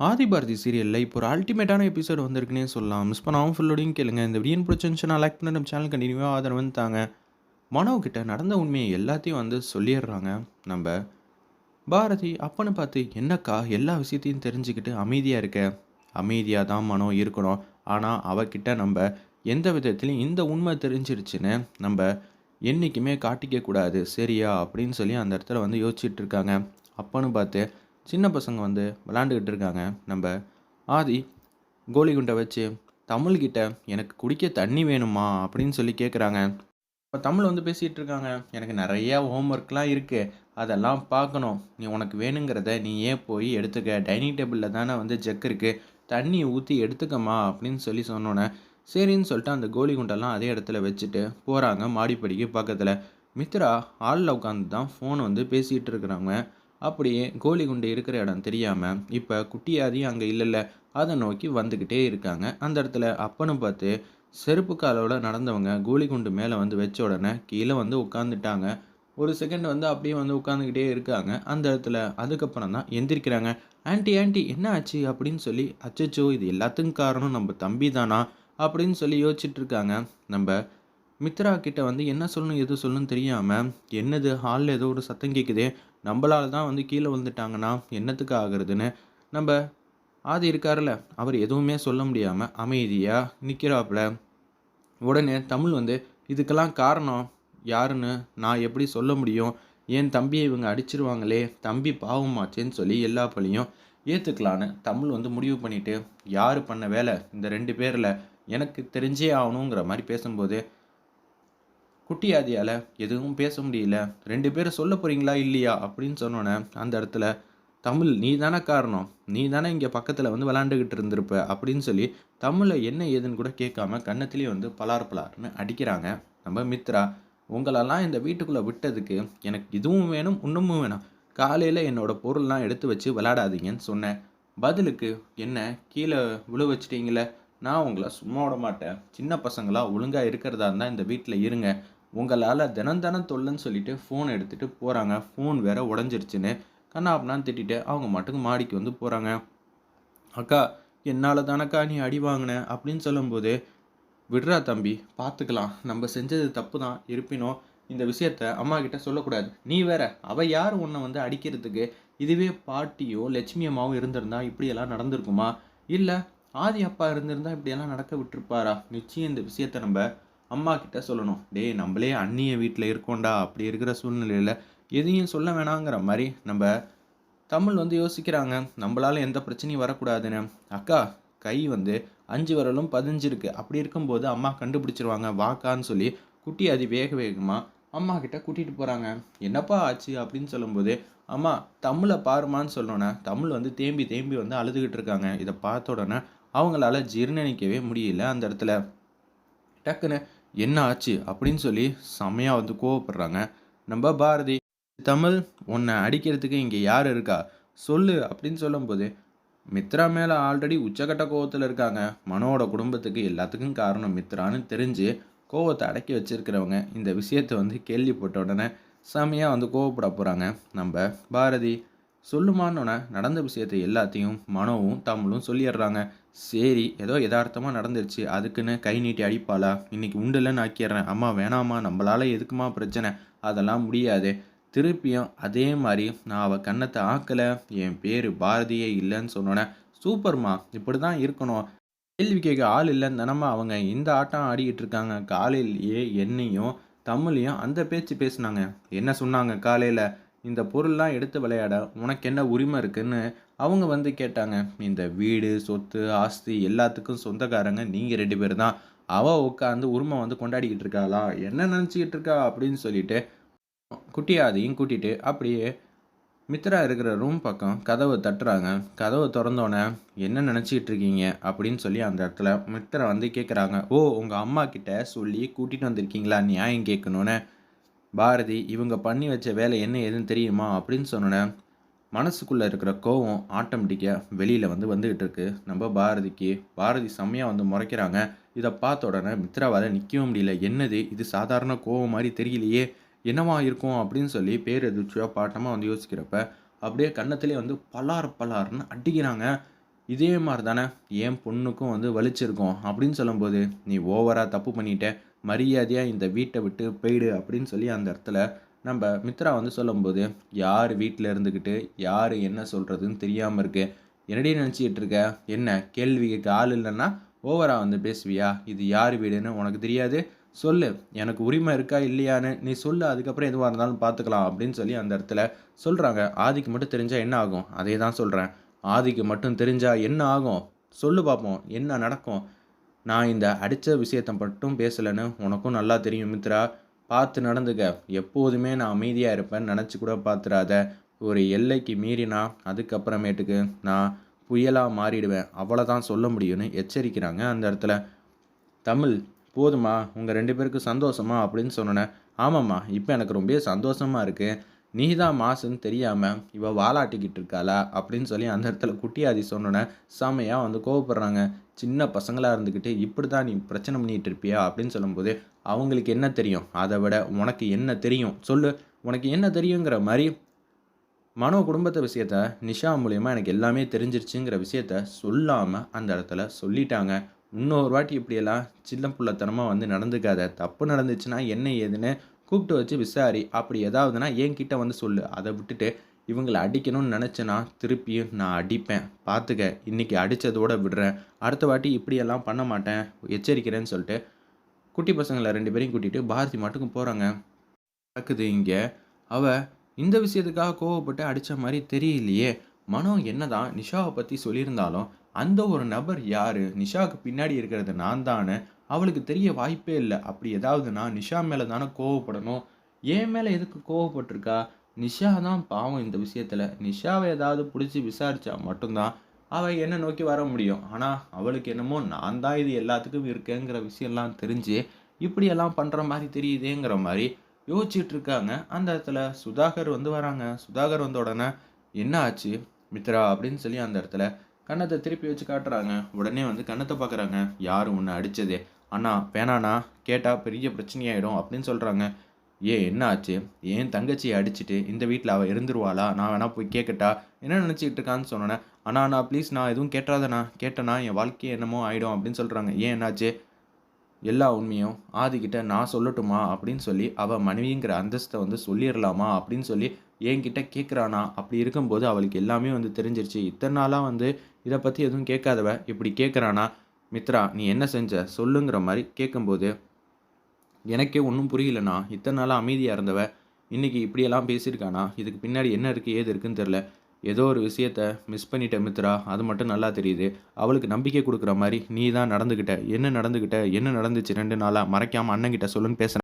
ஆதி பாரதி சீரியலில் இப்போ ஒரு அல்டிமேட்டான எபிசோட் வந்திருக்குன்னே சொல்லலாம். மிஸ் பண்ணாமல் ஃபுல்லோடையும் கேளுங்க. இந்த வீடியோ பிடிச்சிருந்துச்சுன்னா லைக் பண்ணி நம்ம சேனல் கண்டினியூவாக ஆதரவு வந்து தாங்க. மனோ நடந்த உண்மையை எல்லாத்தையும் வந்து சொல்லிடுறாங்க. நம்ம பாரதி அப்பன்னு பார்த்து என்னக்கா எல்லா விஷயத்தையும் தெரிஞ்சுக்கிட்டு அமைதியாக இருக்க? அமைதியாக தான் மனோ இருக்கணும். ஆனால் அவகிட்ட நம்ம எந்த விதத்துலையும் இந்த உண்மை தெரிஞ்சிருச்சுன்னு நம்ம என்றைக்குமே காட்டிக்க கூடாது. சரியா? அப்படின்னு சொல்லி அந்த இடத்துல வந்து யோசிச்சுட்டு இருக்காங்க. அப்பன்னு பார்த்து சின்ன பசங்க வந்து விளாண்டுக்கிட்டு இருக்காங்க. நம்ம ஆதி கோலி குண்டை வச்சு தமிழ்கிட்ட எனக்கு குடிக்க தண்ணி வேணுமா? அப்படின்னு சொல்லி கேட்குறாங்க இப்போ தமிழ் வந்து பேசிகிட்டு இருக்காங்க. எனக்கு நிறையா ஹோம்ஒர்க்லாம் இருக்குது அதெல்லாம் பார்க்கணும். நீ உனக்கு வேணுங்கிறத நீ ஏன் போய் எடுத்துக்க? டைனிங் டேபிளில் தானே வந்து ஜக் இருக்குது தண்ணி ஊற்றி எடுத்துக்கம்மா அப்படின்னு சொல்லி சொன்னோன்னே சரின்னு சொல்லிட்டு அந்த கோலி குண்டெல்லாம் அதே இடத்துல வச்சுட்டு போகிறாங்க மாடிப்படிக்கு பக்கத்தில். மித்ரா ஹாலில் உட்காந்து தான் ஃபோன் வந்து பேசிகிட்டு இருக்கிறாங்க. அப்படியே கோலி குண்டு இருக்கிற இடம் தெரியாமல் இப்போ குட்டியாதியும் அங்கே இல்லைல்ல. அதை நோக்கி வந்துக்கிட்டே இருக்காங்க. அந்த இடத்துல அப்பனும் பார்த்து செருப்பு காலோட நடந்தவங்க கோலி குண்டு மேலே வந்து வச்ச உடனே கீழே வந்து உட்காந்துட்டாங்க ஒரு செகண்ட் வந்து அப்படியே வந்து உட்காந்துக்கிட்டே இருக்காங்க. அந்த இடத்துல அதுக்கப்புறம் தான் எந்திரிக்கிறாங்க. ஆன்டி ஆன்டி என்ன ஆச்சு? அப்படின்னு சொல்லி அச்சச்சோ இது எல்லாத்துக்கும் காரணம் நம்ம தம்பி தானா? அப்படின்னு சொல்லி யோசிச்சுட்டு இருக்காங்க. நம்ம மித்ரா கிட்ட வந்து என்ன சொல்லணும் எது சொல்லணும்னு தெரியாமல் என்னது ஹாலில் ஏதோ ஒரு சத்தம் கேட்குதே நம்மளால் தான் வந்து கீழே விழுந்துட்டாங்கன்னா என்னத்துக்கு ஆகுறதுன்னு நம்ம ஆதி இருக்கார்ல அவர் எதுவுமே சொல்ல முடியாமல் அமைதியாக நிற்கிறாப்புல உடனே தமிழ் வந்து இதுக்கெல்லாம் காரணம் யாருன்னு நான் எப்படி சொல்ல முடியும்? என் தம்பியை இவங்க அடிச்சிருவாங்களே தம்பி பாவமாச்சேன்னு சொல்லி எல்லா பழியும் ஏற்றுக்கலான்னு தமிழ் வந்து முடிவு பண்ணிட்டு யார் பண்ண வேலை? இந்த ரெண்டு பேரில் எனக்கு தெரிஞ்சே ஆகணுங்கிற மாதிரி பேசும்போது குட்டியாதியால் எதுவும் பேச முடியல. ரெண்டு பேரும் சொல்ல போகிறீங்களா இல்லையா? அப்படின்னு சொன்னோன்னே அந்த இடத்துல தமிழ் நீ தானே காரணம். நீ தானே இங்கே பக்கத்தில் வந்து விளாண்டுக்கிட்டு இருந்திருப்ப. அப்படின்னு சொல்லி தமிழை என்ன ஏதுன்னு கூட கேட்காம கன்னத்துலேயே வந்து பலார் பலார்னு அடிக்கிறாங்க. நம்ம மித்ரா உங்களெல்லாம் இந்த வீட்டுக்குள்ளே விட்டதுக்கு எனக்கு இதுவும் வேணும் இன்னமும் வேணும். காலையில் என்னோட பொருள்லாம் எடுத்து வச்சு விளாடாதீங்கன்னு சொன்னேன். பதிலுக்கு என்ன கீழே விழு வச்சிட்டீங்களே? நான் உங்களை சும்மா விட மாட்டேன். சின்ன பசங்களாக ஒழுங்காக இருக்கிறதா இருந்தால் இந்த வீட்டில் இருங்க. உங்களால் தினம் தினம் தொல்லைன்னு சொல்லிட்டு ஃபோன் எடுத்துகிட்டு போகிறாங்க ஃபோன் வேற உடஞ்சிருச்சுன்னு கண்ணாப்பனான்னு திட்டிட்டு அவங்க மட்டுக்கு மாடிக்கு வந்து போகிறாங்க அக்கா என்னால் தானக்கா நீ அடி வாங்கின? அப்படின்னு சொல்லும்போது விடுறா தம்பி பார்த்துக்கலாம் நம்ம செஞ்சது தப்பு தான் இருப்பினும் இந்த விஷயத்த அம்மா கிட்ட சொல்லக்கூடாது. நீ வேற அவள் யார் உன்னை வந்து அடிக்கிறதுக்கு? இதுவே பாட்டியோ லட்சுமி அம்மாவும் இருந்திருந்தா இப்படியெல்லாம் நடந்திருக்குமா? இல்லை ஆதி அப்பா இருந்திருந்தா இப்படியெல்லாம் நடக்க விட்டுருப்பாரா? நிச்சயம் இந்த விஷயத்த நம்ம அம்மா கிட்ட சொல்லணும் டேய் நம்மளே அந்நிய வீட்டில் இருக்கோண்டா அப்படி இருக்கிற சூழ்நிலையில் எதையும் சொல்ல வேணாங்கிற மாதிரி நம்ம தமிழ் வந்து யோசிக்கிறாங்க. நம்மளால் எந்த பிரச்சனையும் வரக்கூடாதுன்னு. அக்கா கை வந்து அஞ்சு விரலும் பதிஞ்சிருக்கு அப்படி இருக்கும்போது அம்மா கண்டுபிடிச்சிருவாங்க. வாக்கான்னு சொல்லி குட்டி அதி வேக வேகமாக அம்மா கிட்ட கூட்டிகிட்டு போகிறாங்க என்னப்பா ஆச்சு? அப்படின்னு சொல்லும்போது அம்மா தமிழை பாருமான்னு சொல்லணுன்னா தமிழ் வந்து தேம்பி தேம்பி வந்து அழுதுகிட்டு இருக்காங்க. இதை பார்த்த உடனே அவங்களால ஜீர்ணிக்கவே முடியல அந்த இடத்துல. டக்குன்னு என்ன ஆச்சு அப்படின்னு சொல்லி செம்மையாக வந்து கோவப்படுறாங்க. நம்ம பாரதி தமிழ் உன்னை அடிக்கிறதுக்கு இங்கே யார் இருக்கா? சொல்லு அப்படின்னு சொல்லும்போது மித்ரா மேலே ஆல்ரெடி உச்சக்கட்ட கோவத்தில் இருக்காங்க. மனோட குடும்பத்துக்கு எல்லாத்துக்கும் காரணம் மித்ரான்னு தெரிஞ்சு கோவத்தை அடக்கி வச்சிருக்கிறவங்க இந்த விஷயத்தை வந்து கேள்விப்பட்ட உடனே செம்மையாக வந்து கோவப்பட போகிறாங்க நம்ம பாரதி சொல்லுமான்னு நடந்த விஷயத்தை எல்லாத்தையும் மனோவும் தமிழும் சொல்லிடுறாங்க சரி ஏதோ யதார்த்தமாக நடந்துருச்சு அதுக்குன்னு கை நீட்டி அடிப்பாளா? இன்னைக்கு உண்டுலன்னு ஆக்கிடுறேன் அம்மா வேணாமா நம்மளால எதுக்குமா பிரச்சனை? அதெல்லாம் முடியாது. திருப்பியும் அதே மாதிரி நான் அவள் கன்னத்தை ஆக்கலை. என் பேர் பாரதியே இல்லைன்னு சொன்னோன்னே சூப்பர்மா இப்படி தான் இருக்கணும். கேள்வி கேட்க ஆள் இல்லைன்னு தானம்மா அவங்க இந்த ஆட்டம் ஆடிக்கிட்டு இருக்காங்க. காலையிலேயே என்னையும் தமிழையும் அந்த பேச்சு பேசுனாங்க. என்ன சொன்னாங்க காலையில்? இந்த பொருள்லாம் எடுத்து விளையாட உனக்கு என்ன உரிமை இருக்குன்னு அவங்க வந்து கேட்டாங்க. இந்த வீடு சொத்து ஆஸ்தி எல்லாத்துக்கும் சொந்தக்காரங்க நீங்கள் ரெண்டு பேர் தான். அவள் உட்காந்து உரிமை வந்து கொண்டாடிக்கிட்டு இருக்காளா? என்ன நினச்சிக்கிட்டு இருக்கா? அப்படின்னு சொல்லிட்டு குட்டியாதையும் கூட்டிகிட்டு அப்படியே மித்ரா இருக்கிற ரூம் பக்கம் கதவை தட்டுறாங்க. கதவை திறந்தோன்னே என்ன நினச்சிக்கிட்டு இருக்கீங்க? அப்படின்னு சொல்லி அந்த இடத்துல மித்ரா வந்து கேட்குறாங்க ஓ உங்கள் அம்மா கிட்ட சொல்லி கூட்டிகிட்டு வந்திருக்கீங்களா? நியாயம் கேட்கணுன்னு பாரதி இவங்க பண்ணி வச்ச வேலை என்ன ஏதுன்னு தெரியுமா? அப்படின்னு சொன்னோன்னே மனசுக்குள்ளே இருக்கிற கோவம் ஆட்டோமேட்டிக்காக வெளியில் வந்து வந்துக்கிட்டு இருக்கு. நம்ம பாரதிக்கு பாரதி செம்மையாக வந்து முறைக்கிறாங்க. இதை பார்த்த உடனே மித்ராவால் நிற்கவும் முடியல. என்னது? இது சாதாரண கோவம் மாதிரி தெரியலையே. என்னவா இருக்கும்? அப்படின்னு சொல்லி பேர் எதிர்ச்சியாக பாட்டமாக வந்து யோசிக்கிறப்ப அப்படியே கன்னத்திலே வந்து பலார் பலார்னு அடிக்கிறாங்க. இதே மாதிரி தானே என் பொண்ணுக்கும் வந்து வலிச்சிருக்கும் அப்படின்னு சொல்லும்போது நீ ஓவராக தப்பு பண்ணிட்ட மரியாதையாக இந்த வீட்டை விட்டு போயிடு அப்படின்னு சொல்லி அந்த இடத்துல நம்ம மித்ரா வந்து சொல்லும்போது யார் வீட்டில் இருந்துக்கிட்டு யார் என்ன சொல்கிறதுன்னு தெரியாமல் இருக்கு. என்னடியே நினச்சிக்கிட்டு இருக்க? என்ன கேள்வி கேட்க ஆள் இல்லைன்னா ஓவராக வந்து பேசுவியா? இது யார் வீடுன்னு உனக்கு தெரியாது? சொல்லு எனக்கு உரிமை இருக்கா இல்லையான்னு நீ சொல்லு அதுக்கப்புறம் எதுவாக இருந்தாலும் பார்த்துக்கலாம் அப்படின்னு சொல்லி அந்த இடத்துல சொல்கிறாங்க ஆதிக்கு மட்டும் தெரிஞ்சால் என்ன ஆகும்? அதே தான் சொல்கிறேன் ஆதிக்கு மட்டும் தெரிஞ்சால் என்ன ஆகும்? சொல்லு பார்ப்போம் என்ன நடக்கும்? நான் இந்த அடித்த விஷயத்தை மட்டும் பேசலைன்னு உனக்கும் நல்லா தெரியும் மித்ரா. பார்த்து நடந்துக்க. எப்போதுமே நான் அமைதியாக இருப்பேன்னு நினச்சி கூட பார்த்துடாத ஒரு எல்லைக்கு மீறினா அதுக்கப்புறமேட்டுக்கு நான் புயலாக மாறிடுவேன். அவ்வளோதான் சொல்ல முடியும்னு எச்சரிக்கிறாங்க அந்த இடத்துல. தமிழ் போதுமா. உங்கள் ரெண்டு பேருக்கு சந்தோஷமா அப்படின்னு சொன்னேன். ஆமாம்மா இப்போ எனக்கு ரொம்ப சந்தோஷமாக இருக்குது நீ தான் மாசுன்னு தெரியாமல் இவள் வாலாட்டிக்கிட்டு இருக்காளா? அப்படின்னு சொல்லி அந்த இடத்துல குட்டியாதி சொன்னோன்னே செமையாக வந்து கோவப்படுறாங்க. சின்ன பசங்களாக இருந்துக்கிட்டு இப்படி தான் நீ பிரச்சனை பண்ணிகிட்டு இருப்பியா? அப்படின்னு சொல்லும்போது அவங்களுக்கு என்ன தெரியும்? அதை விட உனக்கு என்ன தெரியும்? சொல்லு. உனக்கு என்ன தெரியுங்கிற மாதிரி மனோ குடும்பத்தை விஷயத்த நிஷா மூலயமா எனக்கு எல்லாமே தெரிஞ்சிருச்சுங்கிற விஷயத்த சொல்லாமல் அந்த இடத்துல சொல்லிட்டாங்க. இன்னொரு வாட்டி இப்படியெல்லாம் சின்ன பிள்ளைத்தனமாக வந்து நடந்துக்காத. தப்பு நடந்துச்சுன்னா என்ன ஏதுன்னு கூப்பிட்டு வச்சு விசாரி அப்படி ஏதாவதுனா என்கிட்ட வந்து சொல்லு. அதை விட்டுட்டு இவங்களை அடிக்கணும்னு நினச்சேன்னா திருப்பியும் நான் அடிப்பேன். பார்த்துக்க இன்றைக்கி அடித்ததோட விடுறேன். அடுத்த வாட்டி இப்படியெல்லாம் பண்ண மாட்டேன். எச்சரிக்கிறேன்னு சொல்லிட்டு குட்டி பசங்களை ரெண்டு பேரையும் கூட்டிகிட்டு பாரதி மட்டுக்கும் போகிறாங்க நடக்குது இங்கே. அவள் இந்த விஷயத்துக்காக கோவப்பட்டு அடித்த மாதிரி தெரியலையே. மனோ என்னதான் நிஷாவை பற்றி சொல்லியிருந்தாலும் அந்த ஒரு நபர் யார்? நிஷாவுக்கு பின்னாடி இருக்கிறது நான் தானே? அவளுக்கு தெரிய வாய்ப்பே இல்லை. அப்படி ஏதாவதுனா நிஷா மேலே தானே கோவப்படணும்? என் மேலே எதுக்கு கோவப்பட்டிருக்கா? நிஷா தான் பாவம் இந்த விஷயத்தில். நிஷாவை ஏதாவது பிடிச்சி விசாரித்தா மட்டும்தான் அவள் என்ன நோக்கி வர முடியும். ஆனால் அவளுக்கு என்னமோ நான் தான் இது எல்லாத்துக்கும் இருக்கேங்கிற விஷயம்லாம் தெரிஞ்சு இப்படியெல்லாம் பண்ணுற மாதிரி தெரியுதேங்கிற மாதிரி யோசிச்சுட்டு இருக்காங்க அந்த இடத்துல சுதாகர் வந்து வராங்க. சுதாகர் வந்த உடனே என்ன ஆச்சு? மித்ரா? அப்படின்னு சொல்லி அந்த இடத்துல கன்னத்தை திருப்பி வச்சு காட்டுறாங்க. உடனே வந்து கன்னத்தை பார்க்குறாங்க. யார் உன்னை அடித்தது அண்ணா வேணாண்ணா கேட்டால் பெரிய பிரச்சனையாயிடும் அப்படின்னு சொல்கிறாங்க ஏன் என்ன ஆச்சு? ஏன் தங்கச்சியை அடிச்சுட்டு இந்த வீட்டில் அவள் இருந்துருவாளா? நான் வேணா போய் கேட்கட்டா என்ன நினச்சிக்கிட்டு இருக்கான்னு சொன்னேன் அண்ணா நான் ப்ளீஸ் நான் எதுவும் கேட்டாதண்ணா கேட்டேனா என் வாழ்க்கை என்னமோ ஆகிடும் அப்படின்னு சொல்கிறாங்க ஏன் என்னாச்சு? எல்லா உண்மையும் ஆதிக்கிட்ட நான் சொல்லட்டுமா அப்படின்னு சொல்லி அவள் மனைவிங்கிற அந்தஸ்தை வந்து சொல்லிடலாமா அப்படின்னு சொல்லி என்கிட்ட கேட்குறானா அப்படி இருக்கும்போது அவளுக்கு எல்லாமே வந்து தெரிஞ்சிருச்சு. இத்தனை நாளாக வந்து இதை பற்றி எதுவும் கேட்காதவ. இப்படி கேட்குறானா மித்ரா நீ என்ன செஞ்ச? சொல்லுங்கிற மாதிரி கேட்கும்போது எனக்கே ஒன்றும் புரியலண்ணா. இத்தனை நாளாக அமைதியாக இருந்தவ. இன்றைக்கி இப்படியெல்லாம் பேசியிருக்கானா? இதுக்கு பின்னாடி என்ன இருக்குது ஏது இருக்குன்னு தெரில ஏதோ ஒரு விஷயத்த மிஸ் பண்ணிட்ட மித்ரா. அது மட்டும் நல்லா தெரியுது. அவளுக்கு நம்பிக்கை கொடுக்குற மாதிரி நீ தான் நடந்துக்கிட்ட என்ன நடந்துக்கிட்ட என்ன நடந்துச்சு? ரெண்டு நாளாக மறைக்காமல் அண்ணங்கிட்ட சொல்லுன்னு பேசுகிறேன்